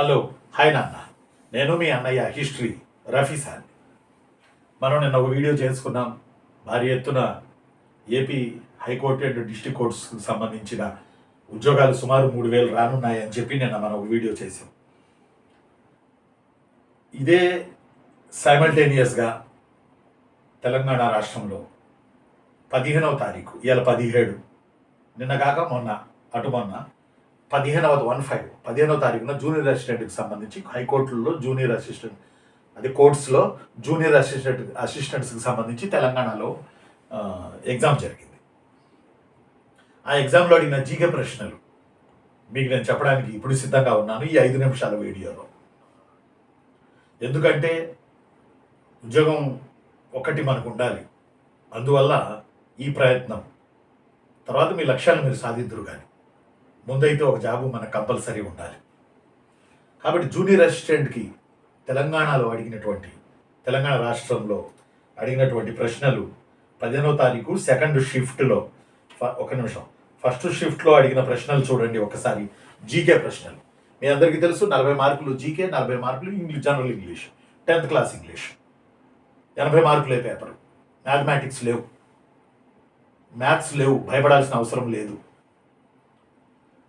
Hello hi నాన్న. నేను మీ అన్నయ్య హిస్టరీ రఫీ సార్. మనం నిన్న ఒక వీడియో చేసుకున్నాం. భారీ ఎత్తున AP high court and district కోర్ట్స్కి సంబంధించిన ఉద్యోగాలు సుమారు మూడు వేలు రానున్నాయని చెప్పి నిన్న మనం ఒక వీడియో చేసాం ఇదే సైమల్టేనియస్గా తెలంగాణ రాష్ట్రంలో పదిహేనవ తారీఖు ఇవాళ పదిహేడు. నిన్న కాక మొన్న అటు మొన్న పదిహేనవ వన్ ఫైవ్ పదిహేనవ తారీఖున జూనియర్ అసిస్టెంట్కి సంబంధించి హైకోర్టులో జూనియర్ అసిస్టెంట్ అది కోర్ట్స్లో జూనియర్ అసిస్టెంట్ అసిస్టెంట్స్కి సంబంధించి తెలంగాణలో ఎగ్జామ్ జరిగింది. ఆ ఎగ్జామ్లో అడిగిన జీకే ప్రశ్నలు మీకు నేను చెప్పడానికి ఇప్పుడు సిద్ధంగా ఉన్నాను ఈ ఐదు నిమిషాల వీడియోలో. ఎందుకంటే ఉద్యోగం ఒకటి మనకు ఉండాలి అందువల్ల ఈ ప్రయత్నం తర్వాత మీ లక్ష్యాలు మీరు సాధిద్దురు కానీ. ముందైతే ఒక జాబు మనకు కంపల్సరీ ఉండాలి. కాబట్టి జూనియర్ అసిస్టెంట్కి తెలంగాణలో అడిగినటువంటి తెలంగాణ రాష్ట్రంలో అడిగినటువంటి ప్రశ్నలు పదిహేనో తారీఖు సెకండ్ షిఫ్ట్లో ఫ- ఒక నిమిషం. ఫస్ట్ షిఫ్ట్లో అడిగిన ప్రశ్నలు చూడండి ఒకసారి. జీకే ప్రశ్నలు. మీ అందరికీ తెలుసు నలభై మార్కులు జీకే నలభై మార్కులు English general English. Tenth class English. ఎనభై మార్కులే పేపర్. మ్యాథమెటిక్స్ లేవు. మ్యాథ్స్ లేవు. భయపడాల్సిన అవసరం లేదు.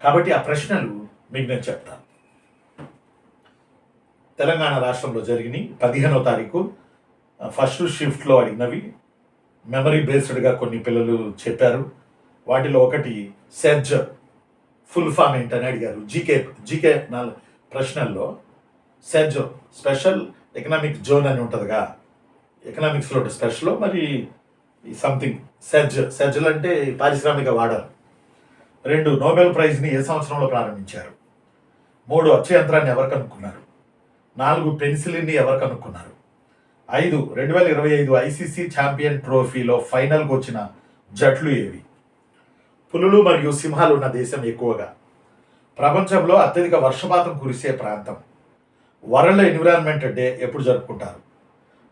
కాబట్టి ఆ ప్రశ్నలు మీకు నేను చెప్తాను తెలంగాణ రాష్ట్రంలో జరిగినాయి. పదిహేనో తారీఖు ఫస్ట్ షిఫ్ట్లో అడిగినవి. మెమరీ బేస్డ్గా కొన్ని పిల్లలు చెప్పారు. వాటిలో ఒకటి సెర్జ్ ఫుల్ ఫామ్ ఏంటని అడిగారు. జీకే జీకే నా ప్రశ్నల్లో సెర్జ్ స్పెషల్ ఎకనామిక్ జోన్ అని ఉంటుందిగా. ఎకనామిక్స్లో స్పెషల్ మరి సంథింగ్ సెర్జ్ సెర్జ్లు అంటే పారిశ్రామిక వాడలు. రెండు నోబెల్ ప్రైజ్ని ఏ సంవత్సరంలో ప్రారంభించారు? మూడు అక్షయంత్రాన్ని ఎవరు కనుక్కున్నారు నాలుగు పెన్సిలిన్ని ఎవరు కనుక్కున్నారు ఐదు రెండు వేల ఇరవై ఐదు ఐసీసీ ఛాంపియన్ ట్రోఫీలో ఫైనల్కి వచ్చిన జట్లు ఏవి? పులులు మరియు సింహాలు ఉన్న దేశం ఎక్కువగా. ప్రపంచంలో అత్యధిక వర్షపాతం కురిసే ప్రాంతం. వరల్డ్ ఎన్విరాన్మెంట్ డే ఎప్పుడు జరుపుకుంటారు?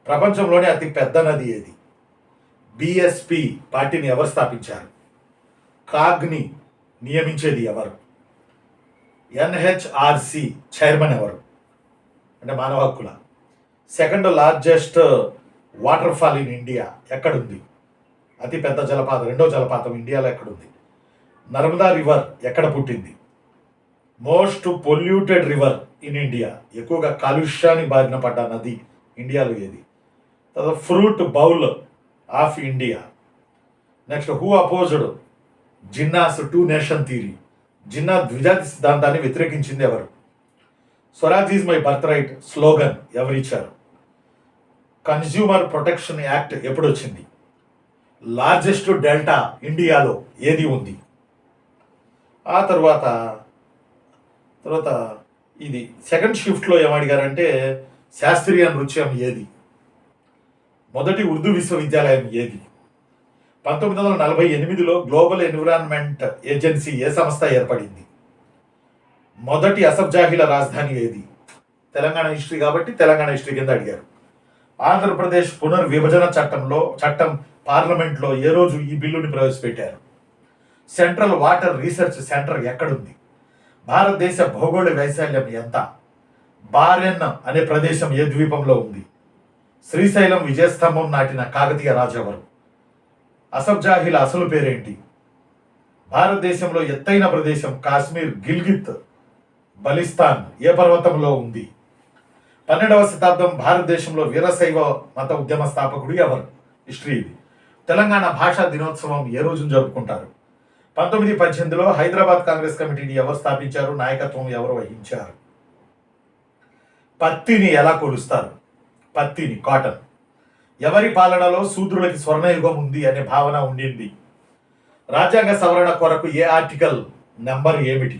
ప్రపంచంలోనే అతి పెద్ద నది ఏది? బిఎస్పి పార్టీని ఎవరు స్థాపించారు? కాగ్ని నియమించేది ఎవరు? ఎన్హెచ్ఆర్సి చైర్మన్ ఎవరు? అంటే మానవ హక్కుల. Second largest waterfall in India ఎక్కడుంది? అతి పెద్ద జలపాతం రెండో జలపాతం ఇండియాలో ఎక్కడుంది? నర్మదా రివర్ ఎక్కడ పుట్టింది? Most polluted river in India. ఎక్కువగా కాలుష్యాన్ని బారిన పడ్డ నది ఇండియాలో ఏది? తర్వాత fruit bowl of India. Next who opposed Jinnah's two nation theory Jinnah ద్విజాతి సిద్ధాంతాన్ని వ్యతిరేకించింది ఎవరు? Swaraj is my birthright slogan ఎవరిచ్చారు? కన్జ్యూమర్ ప్రొటెక్షన్ యాక్ట్ ఎప్పుడు వచ్చింది లార్జెస్ట్ డెల్టా ఇండియాలో ఏది ఉంది? ఆ తర్వాత తర్వాత ఇది సెకండ్ షిఫ్ట్లో ఏమడిగారంటే శాస్త్రీయ నృత్యం ఏది? మొదటి ఉర్దూ విశ్వవిద్యాలయం ఏది? పంతొమ్మిది వందల నలభై ఎనిమిదిలో గ్లోబల్ ఎన్విరాన్మెంట్ ఏజెన్సీ ఏ సంస్థ ఏర్పడింది? మొదటి అసబ్జాహిల రాజధాని ఏది? తెలంగాణ హిస్టరీ కాబట్టి తెలంగాణ హిస్టరీ కింద అడిగారు. ఆంధ్రప్రదేశ్ పునర్విభజన చట్టంలో చట్టం పార్లమెంట్లో ఏ రోజు ఈ బిల్లుని ప్రవేశపెట్టారు? సెంట్రల్ వాటర్ రీసెర్చ్ సెంటర్ ఎక్కడుంది? భారతదేశ భౌగోళిక వైశాల్యం ఎంత? బారెన్ అనే ప్రదేశం ఏ ద్వీపంలో ఉంది? శ్రీశైలం విజయస్తంభం నాటిన కాకతీయ రాజెవరు అసబ్జాహిల అసలు పేరేంటి? భారతదేశంలో ఎత్తైన ప్రదేశం కాశ్మీర్ గిల్గిత్ బలిస్తాన్ ఏ పర్వతంలో ఉంది? పన్నెండవ శతాబ్దం భారతదేశంలో వీరశైవ మత ఉద్యమ స్థాపకుడు ఎవరు? హిస్టరీ ఇది. తెలంగాణ భాషా దినోత్సవం ఏ రోజున జరుపుకుంటారు? పంతొమ్మిది పద్దెనిమిదిలో హైదరాబాద్ కాంగ్రెస్ కమిటీని ఎవరు స్థాపించారు? నాయకత్వం ఎవరు వహించారు? పత్తిని ఎలా కొలుస్తారు? పత్తిని కాటన్. ఎవరి పాలనలో శూద్రులకి స్వర్ణయుగం ఉంది అనే భావన ఉండింది. రాజ్యాంగ సవరణ కొరకు ఏ ఆర్టికల్ నెంబర్ ఏమిటి?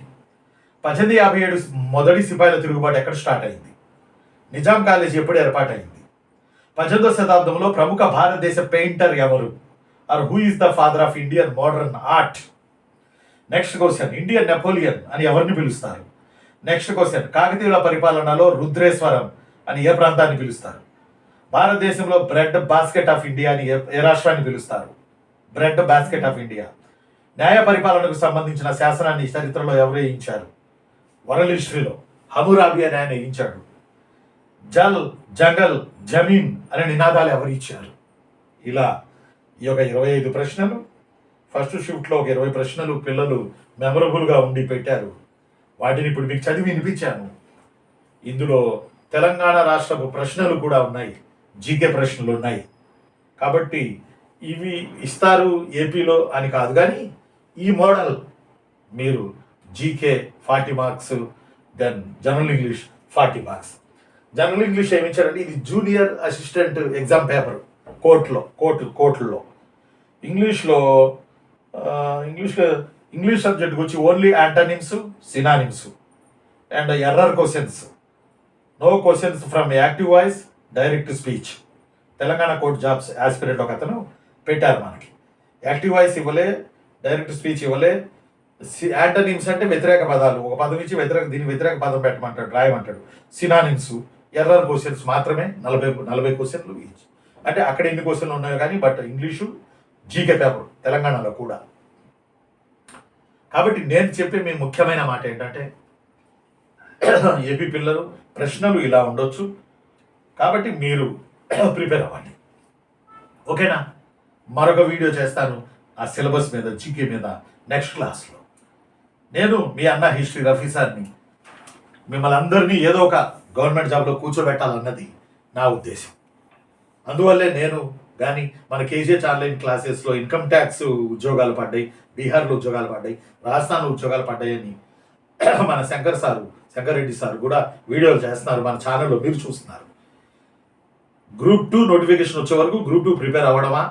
పద్దెనిమిది యాభై ఏడు మొదటి సిపాయిల తిరుగుబాటు ఎక్కడ స్టార్ట్ అయింది? నిజాం కాలేజీ ఎప్పుడు ఏర్పాటైంది? పద్దెనిమిదవ శతాబ్దంలో ప్రముఖ భారతదేశ పెయింటర్ ఎవరు? Or who is the father of Indian modern art? Next question Indian Napoleon అని ఎవరిని పిలుస్తారు? నెక్స్ట్ క్వశ్చన్ కాకతీయుల పరిపాలనలో రుద్రేశ్వరం అని ఏ ప్రాంతాన్ని పిలుస్తారు? భారతదేశంలో బ్రెడ్ బాస్కెట్ ఆఫ్ ఇండియా అని ఏ- ఏ రాష్ట్రాన్ని పిలుస్తారు? Bread basket of India. న్యాయ పరిపాలనకు సంబంధించిన శాసనాన్ని చరిత్రలో ఎవరు వేయించారు? వరల్డ్ హిస్టరీలో హమురాబి అని ఆయన వేయించాడు. జల్ జంగల్ జమీన్ అనే నినాదాలు ఎవరు ఇచ్చారు? ఇలా ఈ యొక్క ఇరవై ఐదు ప్రశ్నలు ఫస్ట్ షిఫ్ట్లో ఒక ఇరవై ప్రశ్నలు పిల్లలు మెమరబుల్గా ఉండి పెట్టారు. వాటిని ఇప్పుడు మీకు చదివి వినిపించాను. ఇందులో తెలంగాణ రాష్ట్రపు ప్రశ్నలు కూడా ఉన్నాయి. జీకే ప్రశ్నలు ఉన్నాయి. కాబట్టి ఇవి ఇస్తారు ఏపీలో అని కాదు కానీ ఈ మోడల్ మీరు GK forty marks then general English forty marks. General English ఏమి ఇది జూనియర్ అసిస్టెంట్ ఎగ్జామ్ పేపర్ కోర్టులో కోర్టు కోర్టుల్లో ఇంగ్లీష్లో ఇంగ్లీష్లో ఇంగ్లీష్ సబ్జెక్ట్కి వచ్చి only antonyms synonyms and error questions. No questions from active voice direct speech. Telangana court jobs aspirant ఒక అతను పెట్టారు మనకి. యాక్టివ్ వాయిస్ ఇవ్వలే డైరెక్ట్ స్పీచ్ ఇవ్వలే. యాంటనిమ్స్ అంటే వ్యతిరేక పదాలు. ఒక పదం ఇచ్చి వ్యతిరేక దీని వ్యతిరేక పదం పెట్టమంటాడు రాయమంటాడు. సినానిమ్స్ ఎర్రర్ క్వశ్చన్స్ మాత్రమే నలభై నలభై క్వశ్చన్లు ఇచ్చి అంటే అక్కడ ఎన్ని క్వశ్చన్లు ఉన్నాయో కానీ బట్ ఇంగ్లీషు జీకే పేపర్ తెలంగాణలో కూడా. కాబట్టి నేను చెప్పే మీ ముఖ్యమైన మాట ఏంటంటే ఏపీ పిల్లలు ప్రశ్నలు ఇలా ఉండొచ్చు. కాబట్టి మీరు ప్రిపేర్ అవ్వండి. ఓకేనా? మరొక వీడియో చేస్తాను ఆ సిలబస్ మీద జీకే మీద నెక్స్ట్ క్లాస్లో. నేను మీ అన్న హిస్టరీ రఫీ సార్ని. మిమ్మల్ని అందరినీ ఏదో ఒక గవర్నమెంట్ జాబ్లో కూర్చోబెట్టాలన్నది నా ఉద్దేశం. అందువల్లే నేను కానీ మన కేజీహెచ్ ఆన్లైన్ క్లాసెస్లో ఇన్కమ్ ట్యాక్స్ ఉద్యోగాలు పడ్డాయి బీహార్లో ఉద్యోగాలు పడ్డాయి రాజస్థాన్లో ఉద్యోగాలు పడ్డాయని మన శంకర్ సారు శంకర్ రెడ్డి సార్ కూడా వీడియోలు చేస్తున్నారు మన ఛానల్లో మీరు చూస్తున్నారు. గ్రూప్ టూ నోటిఫికేషన్ వచ్చే వరకు గ్రూప్ టూ ప్రిపేర్ అవ్వడమా?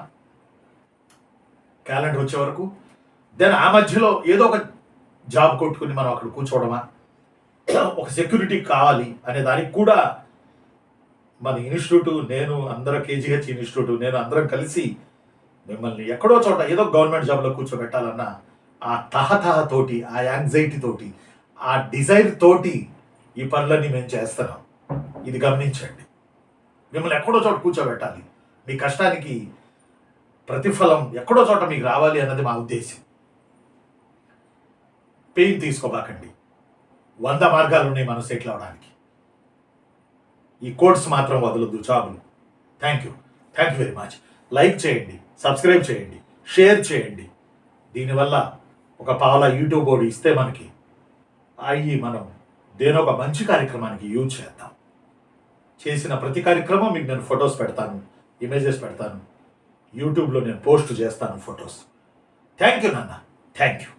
క్యాలెండర్ వచ్చే వరకు. దెన్ ఆ మధ్యలో ఏదో ఒక జాబ్ కొట్టుకుని మనం అక్కడ కూర్చోవడమా? ఒక సెక్యూరిటీ కావాలి అనే దానికి కూడా మన ఇన్స్టిట్యూట్ నేను అందరం కేజీహెచ్ ఇన్స్టిట్యూట్ నేను అందరం కలిసి మిమ్మల్ని ఎక్కడో చోట ఏదో గవర్నమెంట్ జాబ్లో కూర్చోబెట్టాలన్న ఆ తహతహ తోటి ఆ యాంగ్జైటీ తోటి ఆ డిజైర్ తోటి ఈ పనులన్నీ మేము చేస్తున్నాం. ఇది గమనించండి. మిమ్మల్ని ఎక్కడో చోట కూర్చోబెట్టాలి. మీ కష్టానికి ప్రతిఫలం ఎక్కడో చోట మీకు రావాలి అన్నది మా ఉద్దేశం. పెయిన్ తీసుకోబాకండి. వంద మార్గాలు ఉన్నాయి మనం సెటిల్ అవడానికి. ఈ కోడ్స్ మాత్రం వదలొద్దు జాబులు thank you thank you very much like చేయండి సబ్స్క్రైబ్ చేయండి షేర్ చేయండి. దీనివల్ల ఒక పావుల యూట్యూబ్ బోర్డు ఇస్తే మనకి అయ్యి మనం దేనో ఒక మంచి కార్యక్రమానికి యూజ్ చేద్దాం. చేసిన ప్రతి కార్యక్రమం మీకు నేను ఫొటోస్ పెడతాను ఇమేజెస్ పెడతాను యూట్యూబ్లో నేను పోస్ట్ చేస్తాను ఫొటోస్. థ్యాంక్ యూ నాన్న. Thank you.